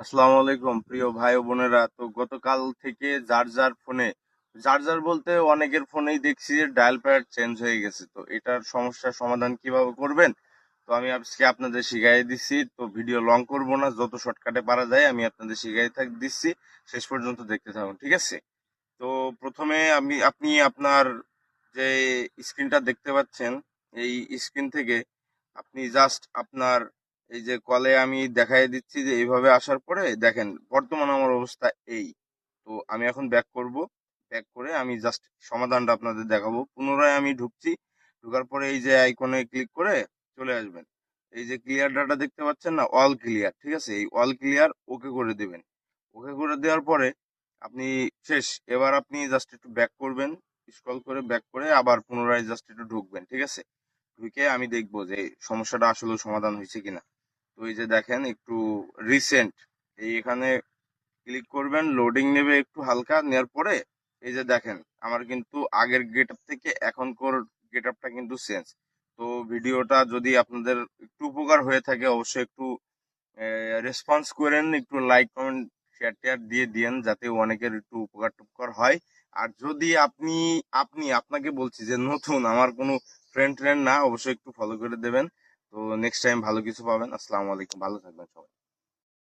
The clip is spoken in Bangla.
আসসালামু আলাইকুম, প্রিয় ভাই বোনেরা। তো গতকাল থেকে যার যার ফোনে, যার যার বলতে অনেকের ফোনেই দেখছি যে ডায়াল প্যাড চেঞ্জ হয়ে গেছে। তো এটার সমস্যার সমাধান কীভাবে করবেন? তো আমি আজকে আপনাদের শিখাই দিচ্ছি। তো ভিডিও লং করব না, যত শর্টকাটে পারা যায় আমি আপনাদের শিখাই থাক, দিচ্ছি। শেষ পর্যন্ত দেখতে থাকুন, ঠিক আছে? তো প্রথমে আমি, আপনি আপনার যে স্ক্রিনটা দেখতে পাচ্ছেন, এই স্ক্রিন থেকে আপনি জাস্ট আপনার এই যে কলে আমি দেখাই দিচ্ছি যে এইভাবে আসার পরে দেখেন, বর্তমান আমার অবস্থা এই। তো আমি এখন ব্যাক করব। ব্যাক করে আমি জাস্ট সমাধানটা আপনাদের দেখাবো। পুনরায় আমি ঢুকছি। ঢোকার পরে এই যে আইকনে ক্লিক করে চলে আসবেন। এই যে ক্লিয়ার ডাটা দেখতে পাচ্ছেন না? অল ক্লিয়ার ঠিক আছে? এই অল ক্লিয়ার ওকে করে দেবেন। ওকে করে দেওয়ার পরে আপনি শেষ। এবার আপনি জাস্ট একটু ব্যাক করবেন। স্ক্রল করে ব্যাক করে আবার পুনরায় জাস্ট একটু ঢুকবেন, ঠিক আছে? ঢুকে আমি দেখব যে সমস্যাটা আসলে সমাধান হয়েছে কিনা। তো এই যে দেখেন একটু রিসেন্ট এই এখানে ক্লিক করবেন লোডিং নেবে একটু হালকা, নেওয়ার পরে এই যে দেখেন, আমার কিন্তু আগের গেট আপ থেকে এখনকার গেট আপটা কিন্তু চেঞ্জ তো ভিডিওটা যদি আপনাদের একটু উপকার হয়ে থাকে, অবশ্যই একটু রেসপন্স করেন, একটু লাইক কমেন্ট শেয়ার টেয়ার দিয়ে দিয়েন, যাতে অনেকের একটু উপকার টুপকার হয়। আর যদি আপনি আপনি, আপনাকে বলছি যে নতুন, আমার কোনো ফ্রেন্ড ট্রেন্ড না, অবশ্যই একটু ফলো করে দেবেন। তো নেক্সট টাইম ভালো কিছু পাবেন। আসসালামু আলাইকুম ভালো থাকবেন সবাই।